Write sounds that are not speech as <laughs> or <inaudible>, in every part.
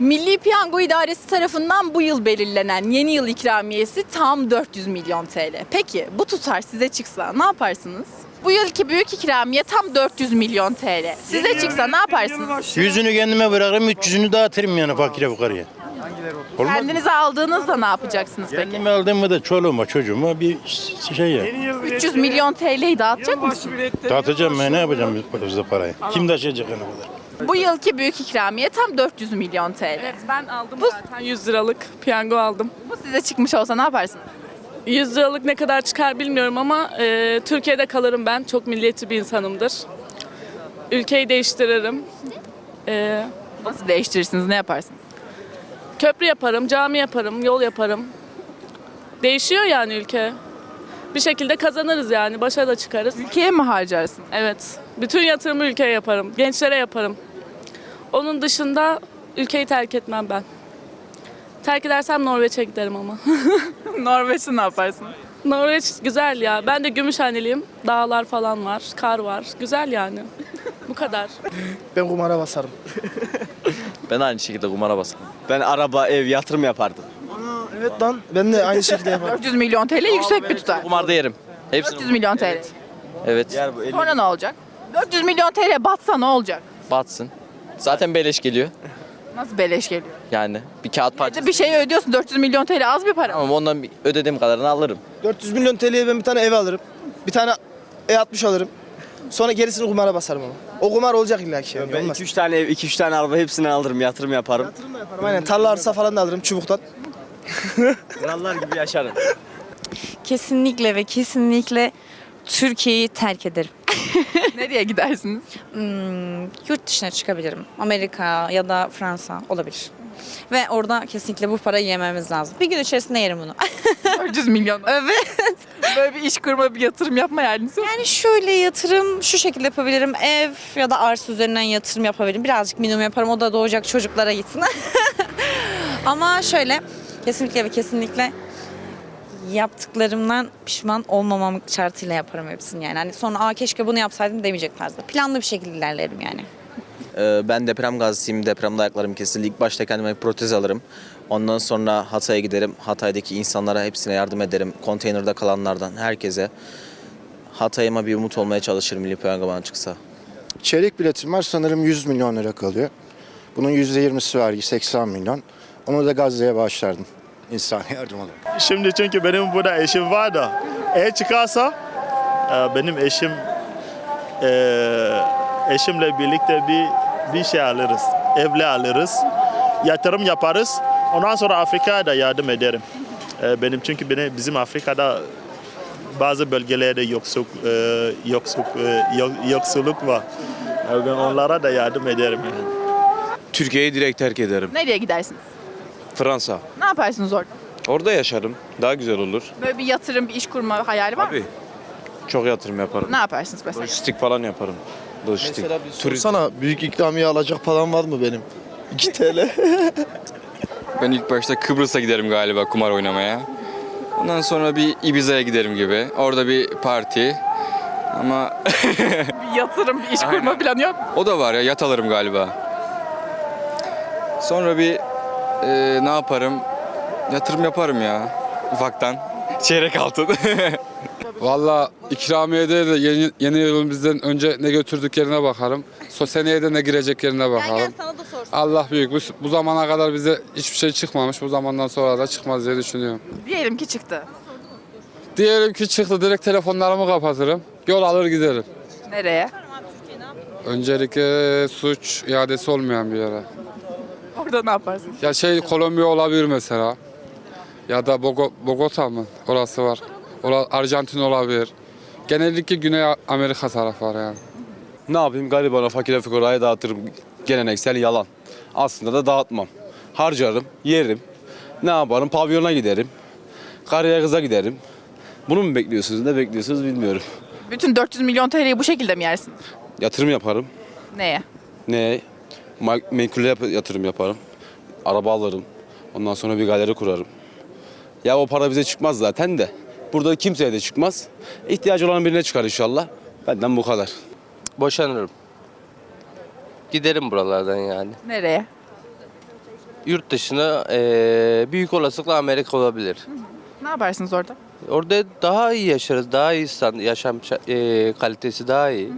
Milli Piyango İdaresi tarafından bu yıl belirlenen yeni yıl ikramiyesi tam 400 milyon TL. Peki bu tutar size çıksa ne yaparsınız? Bu yılki büyük ikramiye tam 400 milyon TL. Size çıksa ne yaparsınız? Yüzünü kendime bırakırım, 300'ünü dağıtırım yani fakire fukaraya. Olmaz mı? Kendinize aldığınızda ne yapacaksınız peki? Kendime aldığımı da çoluğuma çocuğuma bir şey ya. 300 milyon TL'yi dağıtacak mısın? Dağıtacağım ben ne yapacağım bu parayı? Kim taşıyacak yani kadar? Bu yılki büyük ikramiye tam 400 milyon TL. Evet ben aldım zaten 100 liralık piyango aldım. Bu size çıkmış olsa ne yaparsınız? 100 liralık ne kadar çıkar bilmiyorum ama e, Türkiye'de kalırım ben. Çok milliyetçi bir insanımdır. Ülkeyi değiştiririm. E, Nasıl değiştirirsiniz, ne yaparsınız? köprü yaparım, cami yaparım, yol yaparım. Değişiyor yani ülke. Bir şekilde kazanırız yani. Başa da çıkarız. Ülkeye mi harcarsınız? Evet. Bütün yatırımı ülkeye yaparım. Gençlere yaparım. Onun dışında ülkeyi terk etmem ben. Terk edersem Norveç'e giderim ama. <laughs> Norveç'te ne yaparsınız? Norveç güzel ya. Ben de Gümüşhaneliyim. Dağlar falan var, kar var. Güzel yani. Bu kadar. Ben kumara basarım. <laughs> Ben aynı şekilde kumara basarım. Ben araba, ev, yatırım yapardım. Evet lan ben de aynı şekilde yaparım. <laughs> 400 milyon TL yüksek bir tutar. Kumarda yerim. Hepsini 400 milyon TL. Evet. Yer bu elli Sonra ne olacak? 400 milyon TL batsa ne olacak? batsın. Zaten beleş geliyor. Nasıl beleş geliyor? Yani bir kağıt parçası. Bir şey ödüyorsun 400 milyon TL az bir para. Ama ondan bir ödediğim kadarını alırım. 400 milyon TL'ye ben bir tane ev alırım. Bir tane E60 alırım. Sonra gerisini kumara basarım ama. O kumar olacak illa ki yani. Ben olmaz. 2-3 tane ev, 2-3 tane araba hepsini alırım, yatırım yaparım. Yatırım da yaparım aynen. Tarla arsa falan da alırım çubuktan. <laughs> Krallar gibi yaşarım. Kesinlikle ve kesinlikle Türkiye'yi terk ederim. <laughs> Nereye gidersiniz? Hmm, yurt dışına çıkabilirim. Amerika ya da Fransa olabilir. Ve orada kesinlikle bu parayı yememiz lazım. Bir gün içerisinde yerim bunu. <laughs> 400 milyon. evet. Böyle bir iş kurma, bir yatırım yapma hayaliniz yok. Yani şöyle yatırım şu şekilde yapabilirim. Ev ya da arsa üzerinden yatırım yapabilirim. Birazcık minimum yaparım. O da doğacak çocuklara gitsin. <laughs> Ama şöyle kesinlikle ve kesinlikle yaptıklarımdan pişman olmamam şartıyla yaparım hepsini yani. Hani sonra Aa, keşke bunu yapsaydım demeyecek tarzda. Planlı bir şekilde ilerlerim yani. Ee, ben deprem gazisiyim. Depremde ayaklarım kesildi. İlk başta kendime bir protez alırım. Ondan sonra Hatay'a giderim. Hatay'daki insanlara hepsine yardım ederim. Konteynerde kalanlardan herkese. Hatay'ıma bir umut olmaya çalışırım Milli Piyango bana çıksa. Çeyrek biletim var sanırım 100 milyon lira kalıyor. Bunun %20'si vergi 80 milyon. Onu da Gazze'ye bağışlardım. İnsani <laughs> yardım olarak. Şimdi çünkü benim burada eşim var da eğer çıkarsa e, benim eşim e, eşimle birlikte bir bir şey alırız. Evle alırız. Yatırım yaparız. Ondan sonra Afrika'ya da yardım ederim. E, benim çünkü benim, bizim Afrika'da bazı bölgelerde yoksulluk, e, yoksulluk, yok- yoksulluk var. Ben onlara da yardım ederim. Yani. Türkiye'yi direkt terk ederim. Nereye gidersiniz? Fransa. Ne yaparsınız orada? Orada yaşarım. Daha güzel olur. Böyle bir yatırım, bir iş kurma hayali var mı? Abi çok yatırım yaparım. Ne yaparsınız mesela? Lojistik falan yaparım. Lojistik. Turizm. Sana büyük ikramiye alacak param var mı benim? 2 TL. <laughs> Ben ilk başta Kıbrıs'a giderim galiba kumar oynamaya. Ondan sonra bir Ibiza'ya giderim gibi. Orada bir parti. Ama <laughs> Bir yatırım, bir iş kurma planı yok mu? o da var ya yat alırım galiba. Sonra bir e, ne yaparım? Yatırım yaparım ya ufaktan. Çeyrek altın. <laughs> Valla ikramiyede de yeni, yeni yılın bizden önce ne götürdük yerine bakarım. So seneye de ne girecek yerine bakalım. sana da sorsun. Allah büyük. Bu, bu zamana kadar bize hiçbir şey çıkmamış. Bu zamandan sonra da çıkmaz diye düşünüyorum. Diyelim ki çıktı. Diyelim ki çıktı direkt telefonlarımı kapatırım. Yol alır giderim. Nereye? Öncelikle suç iadesi olmayan bir yere. <laughs> Orada ne yaparsınız? Ya şey Kolombiya olabilir mesela. Ya da Bogo- Bogota mı? Orası var. Ola, Arjantin olabilir. Genellikle Güney Amerika tarafı var yani. Ne yapayım? Gariban'a, fakire fukaraya dağıtırım. Geleneksel yalan. Aslında da dağıtmam. Harcarım, yerim. Ne yaparım? Pavyona giderim. Karıya kıza giderim. Bunu mu bekliyorsunuz? Ne bekliyorsunuz bilmiyorum. Bütün 400 milyon TL'yi bu şekilde mi yersiniz? Yatırım yaparım. Neye? Ne? Menkule yap- yatırım yaparım. Araba alırım. Ondan sonra bir galeri kurarım. Ya o para bize çıkmaz zaten de. Burada kimseye de çıkmaz. İhtiyacı olan birine çıkar inşallah. Benden bu kadar. Boşanırım. Giderim buralardan yani. Nereye? yurt dışına eee, büyük olasılıkla Amerika olabilir. Ne yaparsınız orada? Orada daha iyi yaşarız, daha iyi yaşam şa- eee, kalitesi daha iyi.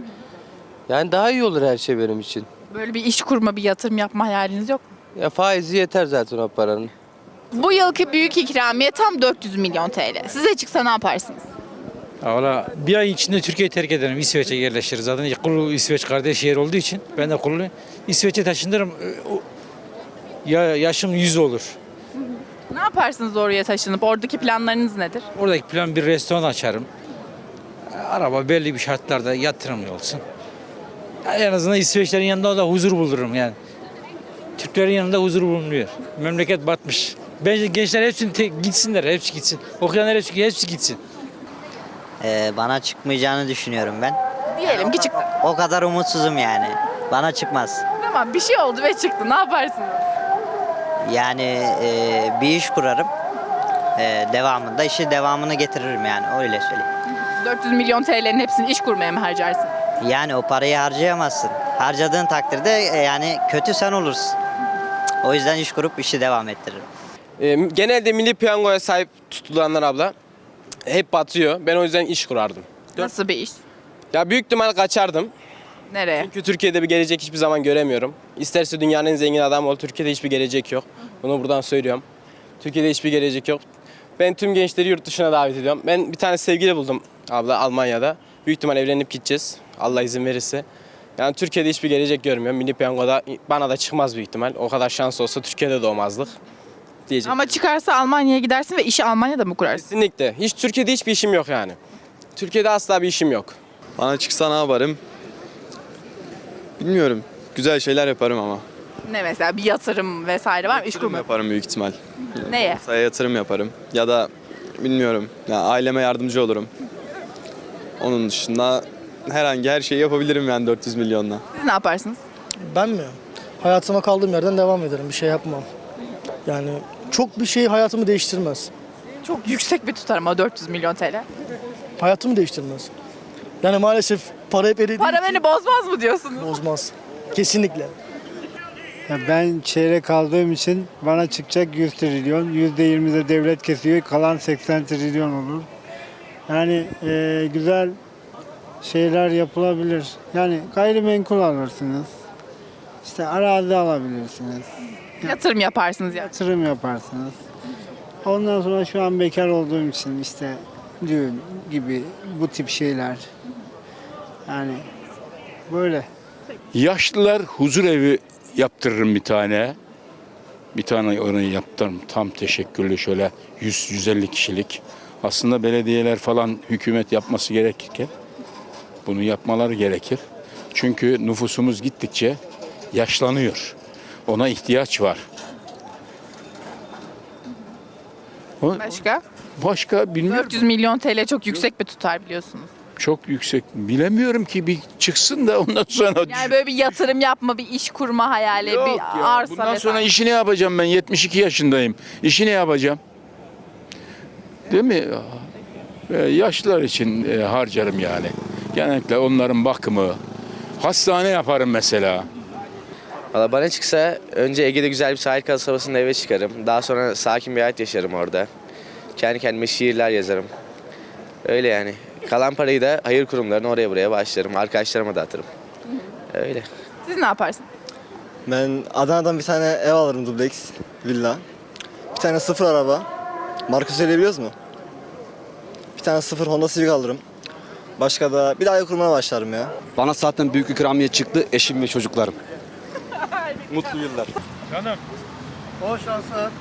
Yani daha iyi olur her şey benim için. Böyle bir iş kurma, bir yatırım yapma hayaliniz yok mu? Ya faizi yeter zaten o paranın. Bu yılki büyük ikramiye tam 400 milyon TL. Size çıksa ne yaparsınız? Valla bir ay içinde Türkiye'yi terk ederim. İsveç'e yerleşiriz. Zaten Kulu İsveç kardeş yer olduğu için ben de Kulu İsveç'e taşınırım. O- Ya yaşım 100 olur. Ne yaparsınız oraya taşınıp? Oradaki planlarınız nedir? Oradaki plan bir restoran açarım. Araba belli bir şartlarda yatırım olsun. Ya En azından İsveçlerin yanında da huzur bulurum yani. Türklerin yanında huzur bulunuyor. Memleket batmış. Bence gençler hepsini te- gitsinler, hepsi gitsin. Okuyanlar hepsi, hepsi gitsin. Ee, bana çıkmayacağını düşünüyorum ben. Diyelim ki çıktı. O kadar umutsuzum yani. Bana çıkmaz. Tamam bir şey oldu ve çıktı. Ne yaparsınız? Yani e, bir iş kurarım. E, devamında işi devamını getiririm yani öyle söyleyeyim. 400 milyon TL'nin hepsini iş kurmaya mı harcarsınız? Yani o parayı harcayamazsın. Harcadığın takdirde e, yani kötü sen olursun. O yüzden iş kurup işi devam ettiririm. Ee, genelde milli piyangoya sahip tutulanlar abla hep batıyor. Ben o yüzden iş kurardım. Nasıl bir iş? Ya büyük ihtimal kaçardım. Nereye? Çünkü Türkiye'de bir gelecek hiçbir zaman göremiyorum. İsterse dünyanın en zengin adamı ol, Türkiye'de hiçbir gelecek yok. Bunu buradan söylüyorum. Türkiye'de hiçbir gelecek yok. Ben tüm gençleri yurt dışına davet ediyorum. Ben bir tane sevgili buldum abla Almanya'da. Büyük ihtimal evlenip gideceğiz. Allah izin verirse. Yani Türkiye'de hiçbir gelecek görmüyorum. Milli piyangoda bana da çıkmaz büyük ihtimal. O kadar şans olsa Türkiye'de doğmazlık diyeceğim. Ama çıkarsa Almanya'ya gidersin ve işi Almanya'da mı kurarsın? Kesinlikle. Hiç Türkiye'de hiçbir işim yok yani. Türkiye'de asla bir işim yok. Bana çıksa ne yaparım? Bilmiyorum. Güzel şeyler yaparım ama. Ne mesela bir yatırım vesaire var mı? İş Yatırım kurma. yaparım büyük ihtimal. Neye? Masaya yatırım yaparım. Ya da bilmiyorum. Ya aileme yardımcı olurum. Onun dışında herhangi her şeyi yapabilirim yani 400 milyonla. Siz ne yaparsınız? Ben mi? Hayatıma kaldığım yerden devam ederim. Bir şey yapmam. Yani çok bir şey hayatımı değiştirmez. Çok yüksek bir tutar ama 400 milyon TL. Hayatımı değiştirmez. Yani maalesef para hep eridi. Para beni bozmaz mı diyorsunuz? Bozmaz. Kesinlikle. ben çeyrek aldığım için bana çıkacak 100 trilyon. %20 de devlet kesiyor. Kalan 80 trilyon olur. Yani e, güzel şeyler yapılabilir. Yani gayrimenkul alırsınız. İşte arazi alabilirsiniz. Yatırım yaparsınız yani. Yatırım yaparsınız. Ondan sonra şu an bekar olduğum için işte düğün gibi bu tip şeyler. Yani böyle. Yaşlılar huzur evi yaptırırım bir tane. Bir tane onu yaptım tam teşekküllü şöyle 100-150 kişilik. Aslında belediyeler falan hükümet yapması gerekirken bunu yapmaları gerekir. Çünkü nüfusumuz gittikçe yaşlanıyor. Ona ihtiyaç var. Başka? Başka bilmiyorum. 400 milyon TL çok yüksek bir tutar biliyorsunuz. Çok yüksek. Bilemiyorum ki bir çıksın da ondan sonra Yani böyle bir yatırım yapma, bir iş kurma hayali, Yok bir ya, arsa Bundan vesaire. sonra işi ne yapacağım ben? 72 yaşındayım. İşi ne yapacağım? Değil mi? Ee, yaşlılar için e, harcarım yani. Genellikle onların bakımı. Hastane yaparım mesela. Valla bana çıksa önce Ege'de güzel bir sahil kasabasında eve çıkarım. Daha sonra sakin bir hayat yaşarım orada. Kendi kendime şiirler yazarım. Öyle yani. Kalan parayı da hayır kurumlarına oraya buraya başlarım. Arkadaşlarıma dağıtırım. Öyle. Siz ne yaparsınız? Ben Adana'dan bir tane ev alırım dubleks, villa. Bir tane sıfır araba. Marka söyleyebiliyoruz mu? Bir tane sıfır Honda Civic alırım. Başka da bir daha kurmaya başlarım ya. Bana zaten büyük ikramiye çıktı eşim ve çocuklarım. <laughs> Mutlu yıllar. Bol şanslar.